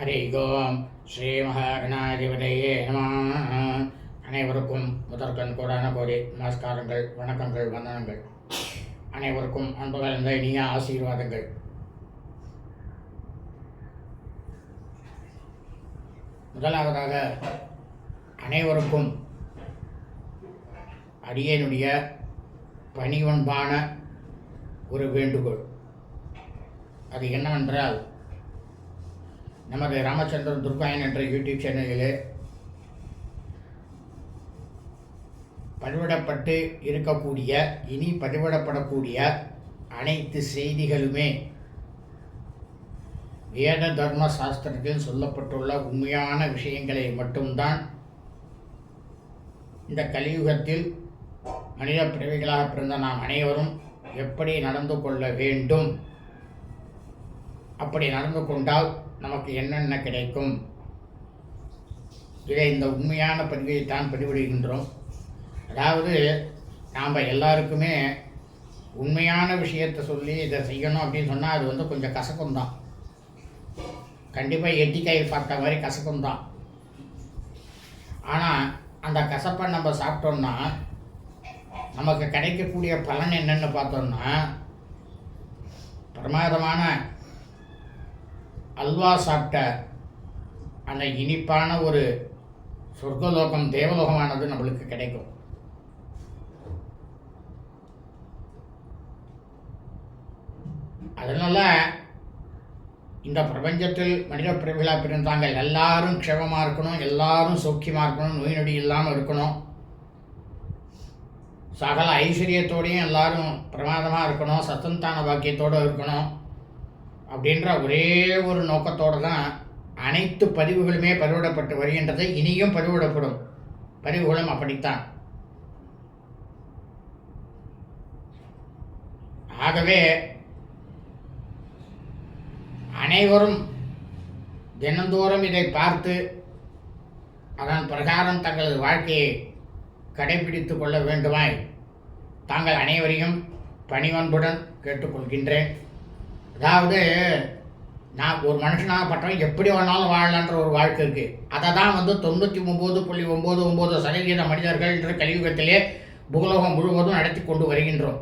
ஹரி ஓம் ஸ்ரீ மகாகணாதிபதியே நம அனைவருக்கும் முதற்கண் கூடான கோடி நமஸ்காரங்கள் வணக்கங்கள் வந்தனங்கள். அனைவருக்கும் அன்பு கலந்த இனிய ஆசீர்வாதங்கள். முதலாவதாக அனைவருக்கும் அடியனுடைய பணிவன்பான ஒரு வேண்டுகோள். அது என்னவென்றால் நமது ராமச்சந்திரன் துர்காயன் என்ற யூடியூப் சேனலிலே பதிவிடப்பட்டு இருக்கக்கூடிய இனி பதிவிடப்படக்கூடிய அனைத்து செய்திகளுமே வேத தர்ம சாஸ்திரத்தில் சொல்லப்பட்டுள்ள உண்மையான விஷயங்களை மட்டும்தான் இந்த கலியுகத்தில் மனித பிறவிகளாக பிறந்த நாம் அனைவரும் எப்படி நடந்து கொள்ள வேண்டும்? அப்படி நடந்து கொண்டால் நமக்கு என்னென்ன கிடைக்கும்? இதை இந்த உண்மையான பதிவை தான் பதிவிடுகின்றோம். அதாவது நாம் எல்லாருக்குமே உண்மையான விஷயத்தை சொல்லி இதை செய்யணும் அப்படின்னு சொன்னால் அது வந்து கொஞ்சம் கசக்கும் தான் கண்டிப்பாக எட்டிக்காய் சாப்பிட்ட மாதிரி கசக்கும் தான் ஆனால் அந்த கசப்பை நம்ம சாப்பிட்டோம்னா நமக்கு கிடைக்கக்கூடிய பலன் என்னென்னு பார்த்தோம்னா பிரமாதமான அல்வா சாப்பிட்ட அந்த இனிப்பான ஒரு சொர்க்கலோகம் தேவலோகமானது நம்மளுக்கு கிடைக்கும். அதனால் இந்த பிரபஞ்சத்தில் மனித பிறவிகளாக பிறந்தாங்க. எல்லாரும் க்ஷமமாக இருக்கணும் எல்லாரும் சௌக்கியமாக இருக்கணும் நோய் நொடி இல்லாமல் இருக்கணும். சகல ஐஸ்வர்யத்தோடையும் எல்லாரும் பிரமாதமாக இருக்கணும் சத்தந்தான பாக்கியத்தோடு இருக்கணும். அப்படின்ற ஒரே ஒரு நோக்கத்தோடு தான் அனைத்து பதிவுகளுமே பதிவிடப்பட்டு வருகின்றது இனியும் பதிவிடப்படும். பதிவுகளும் அப்படித்தான். ஆகவே அனைவரும் தினந்தோறும் இதை பார்த்து அதன் பிரகாரம் தங்களது வாழ்க்கையை கடைபிடித்து கொள்ள வேண்டுமாய் தாங்கள் அனைவரையும் பணிவன்புடன் கேட்டுக்கொள்கின்றேன். அதாவது நான் ஒரு மனுஷனாகப்பட்டவன் எப்படி வேணாலும் வாழலான்ற ஒரு வாழ்க்கை இருக்குது அதை தான் வந்து தொண்ணூற்றி ஒம்பது புள்ளி ஒம்பது ஒம்பது சதவீத மனிதர்கள் என்ற கலியுகத்திலே பூலோகம் முழுவதும் நடத்தி கொண்டு வருகின்றோம்.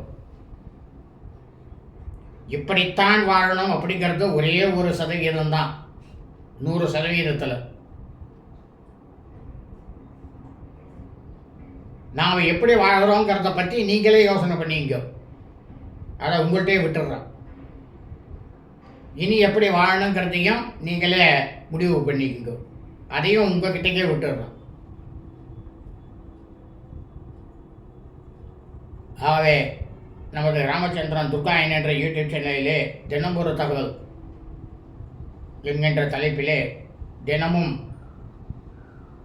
இப்படித்தான் வாழணும் அப்படிங்கிறது ஒரே ஒரு சதவீதம் தான். நூறு சதவீதத்தில் நாம் எப்படி வாழ்கிறோங்கிறத பற்றி நீங்களே யோசனை பண்ணிங்க அதை உங்கள்கிட்டே விட்டுடுறேன் இனி எப்படி வாழணுங்கிறதையும் நீங்களே முடிவு பண்ணிக்கோங்க. அதையும் உங்ககிட்டக்கே விட்டுடுறோம் ஆகவே நமது ராமச்சந்திரன் துர்காயன் என்ற யூடியூப் சேனலிலே தினம் தகவல் என்கின்ற தலைப்பிலே தினமும்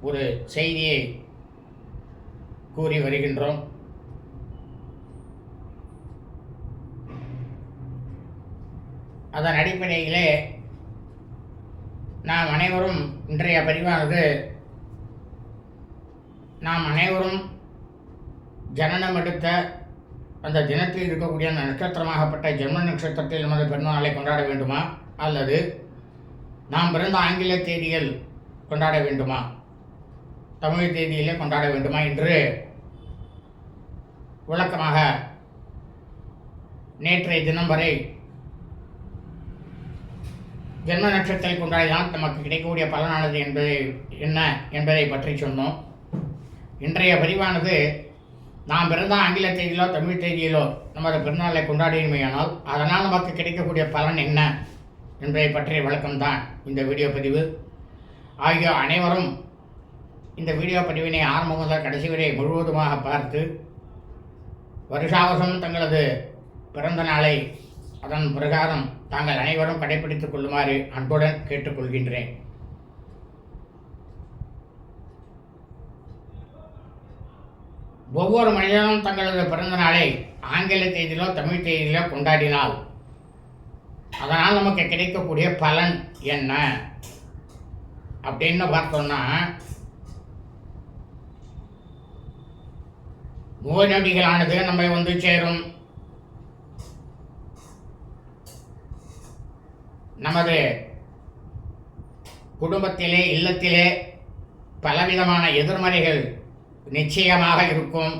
ஒரு செய்தியை கூறி வருகின்றோம். அதன் அடிப்படையிலே நாம் அனைவரும் இன்றைய பதிவானது நாம் அனைவரும் ஜனனம் எடுத்த அந்த தினத்தில் இருக்கக்கூடிய அந்த நட்சத்திரமாகப்பட்ட ஜென்ம நட்சத்திரத்தில் நமது பிறந்தநாளை கொண்டாட வேண்டுமா? அல்லது நாம் பிறந்த ஆங்கில தேதியில் கொண்டாட வேண்டுமா? தமிழ் தேதியிலே கொண்டாட வேண்டுமா? என்று விளக்கமாக நேற்றைய தினம் வரை ஜென்ம நட்சத்திரத்தை கொண்டாடிதான் நமக்கு கிடைக்கக்கூடிய பலனானது என்பது என்ன என்பதை பற்றி சொன்னோம். இன்றைய பதிவானது நாம் பிறந்த ஆங்கில தேதியிலோ தமிழ் தேதியிலோ நமது பிறந்தநாளை கொண்டாடியுமையானால் அதனால் நமக்கு கிடைக்கக்கூடிய பலன் என்ன என்பதை பற்றிய விளக்கம்தான் இந்த வீடியோ பதிவு. ஆகிய அனைவரும் இந்த வீடியோ பதிவினை ஆரம்பம் முதல் கடைசி வரை முழுவதுமாக பார்த்து வருஷாவசம் தங்களது பிறந்த நாளை அதன் பிரகாரம் தாங்கள் அனைவரும் கடைபிடித்துக் கொள்ளுமாறு அன்புடன் கேட்டுக்கொள்கின்றேன். ஒவ்வொரு மனிதனும் தங்களது பிறந்த நாளை ஆங்கில தேதியிலோ தமிழ் தேதியிலோ கொண்டாடினால் அதனால் நமக்கு கிடைக்கக்கூடிய பலன் என்ன? அப்படின்னு பார்த்தோம்னா நோய் நொடிகளானது நம்மை வந்து சேரும். நமது குடும்பத்திலே இல்லத்திலே பலவிதமான எதிர்மறைகள் நிச்சயமாக இருக்கும்.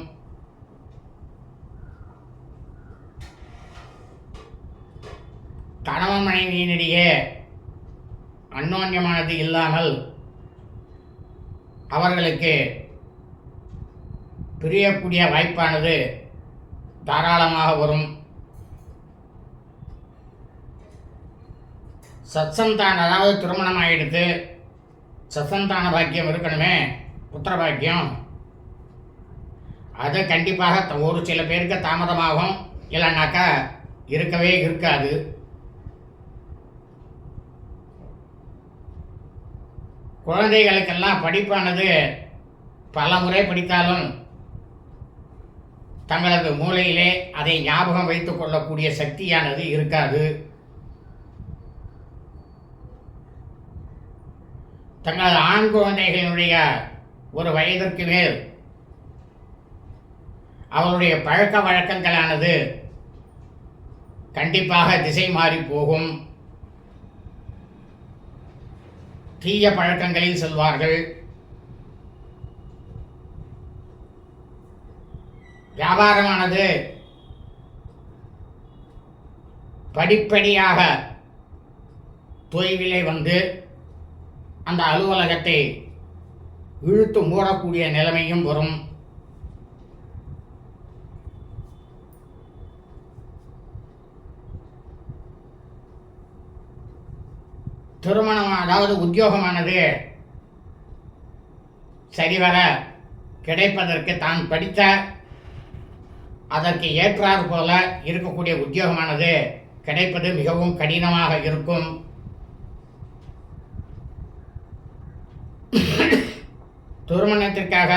கணவன் மனைவியினிடையே அந்யோன்யமானது இல்லாமல் அவர்களுக்கு பிரியக்கூடிய வாய்ப்பானது தாராளமாக வரும். சத்சந்தான அதாவது திருமணம் ஆகிடுது சத்சந்தான பாக்கியம் இருக்கணுமே புத்திர பாக்கியம் அது கண்டிப்பாக ஒரு சில பேருக்கு தாமதமாகும். இல்லைன்னாக்கா இருக்கவே இருக்காது. குழந்தைகளுக்கெல்லாம் படிப்பானது பல முறை படித்தாலும் தங்களது மூளையிலே அதை ஞாபகம் வைத்துக் கொள்ளக்கூடிய சக்தியானது இருக்காது. தங்களது ஆண் குழந்தைகளினுடைய ஒரு வயதிற்கு மேல் அவருடைய பழக்க வழக்கங்களானது கண்டிப்பாக திசை மாறி போகும். தீய பழக்கங்களில் செல்வார்கள். வியாபாரமானது படிப்படியாக தொய்விலை வந்து அந்த அலுவலகத்தை இழுத்து மூடக்கூடிய நிலைமையும் வரும். திருமணம் அதாவது உத்தியோகமானது சரிவர கிடைப்பதற்கு தான் படித்த அதற்கு ஏற்றாறு போல இருக்கக்கூடிய உத்தியோகமானது கிடைப்பது மிகவும் கடினமாக இருக்கும். திருமணத்திற்காக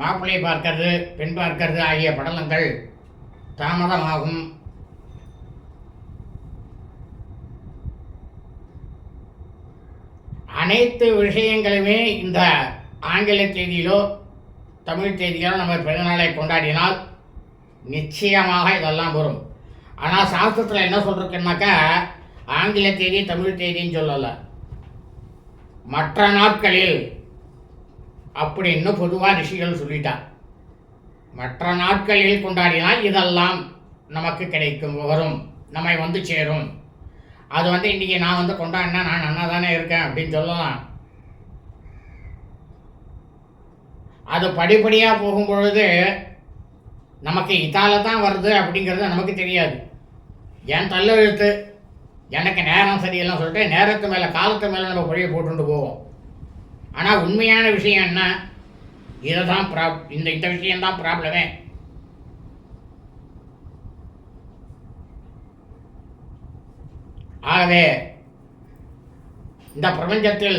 மாப்பிள்ளை பார்க்கறது பெண் பார்க்கறது ஆகிய படலங்கள் தாமதமாகும். அனைத்து விஷயங்களுமே இந்த ஆங்கில தேதியிலோ தமிழ் தேதியிலோ நம்ம பிறந்தநாளை கொண்டாடினால் நிச்சயமாக இதெல்லாம் வரும். ஆனால் சாஸ்திரத்தில் என்ன சொல்றதுக்குன்னாக்கா ஆங்கில தேதி தமிழ் தேதின்னு சொல்லலை. மற்ற நாட்களில் அப்படின்னு பொதுவாக ரிஷிகள் சொல்லிட்டா மற்ற நாட்களில் கொண்டாடினால் இதெல்லாம் நமக்கு கிடைக்கும் வரும் நம்மை வந்து சேரும். அது வந்து இன்றைக்கி நான் வந்து கொண்டாடினா நான் நன்னா தானே இருக்கேன் அப்படின்னு சொல்லலாம். அது படிப்படியாக போகும் பொழுது நமக்கு இதால தான் வருது அப்படிங்கிறது நமக்கு தெரியாது. என் தள்ளெழுத்து எனக்கு நேரம் சரியெல்லாம் சொல்லிட்டு நேரத்து மேலே காலத்து மேலே நம்ம பொழிய போட்டுட்டு போவோம். ஆனால் உண்மையான விஷயம் என்ன? இதை தான் ப்ரா இந்த இந்த விஷயம்தான் ப்ராப்ளமே ஆகவே இந்த பிரபஞ்சத்தில்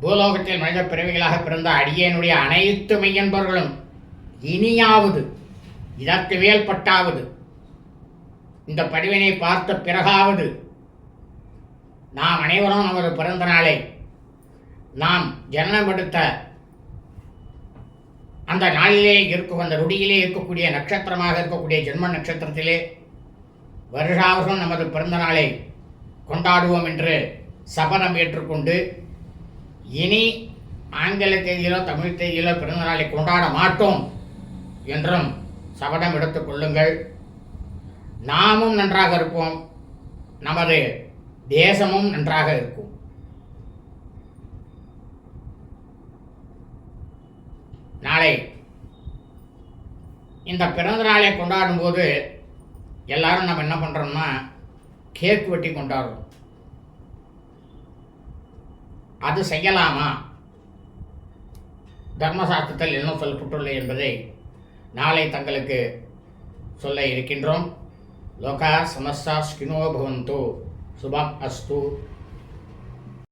பூலோகத்தில் மனித பிறவிகளாக பிறந்த அடியனுடைய அனைத்து மெய்யன்பர்களும் இனியாவது இதற்கு மேல் பட்டாவது இந்த படிவினை பார்த்த பிறகாவது நாம் அனைவரும் நமது பிறந்த நாளை நாம் ஜனனமெடுத்த அந்த நாளிலே இருக்கும் அந்த நொடியிலே இருக்கக்கூடிய நட்சத்திரமாக இருக்கக்கூடிய ஜென்ம நட்சத்திரத்திலே வருஷாவசம் நமது பிறந்த நாளை கொண்டாடுவோம் என்று சபதம் ஏற்றுக்கொண்டு இனி ஆங்கில தேதியிலோ தமிழ் தேதியிலோ பிறந்த நாளை கொண்டாட மாட்டோம் என்றும் சபதம் எடுத்துக் கொள்ளுங்கள். நாமும் நன்றாக இருப்போம். நமது தேசமும் நன்றாக இருக்கும். நாளை. இந்த பிறந்த நாளை கொண்டாடும் போது எல்லாரும் நம்ம என்ன பண்ணுறோம்னா கேக் வெட்டி கொண்டாடுறோம். அது செய்யலாமா? தர்மசாஸ்திரத்தில் என்ன சொல்லப்பட்டுள்ளது என்பதை நாளை தங்களுக்கு சொல்ல இருக்கின்றோம். லோகா சமஸ்தா ஸ்கினோ பவந்தோ. சுபம் அஸ்து.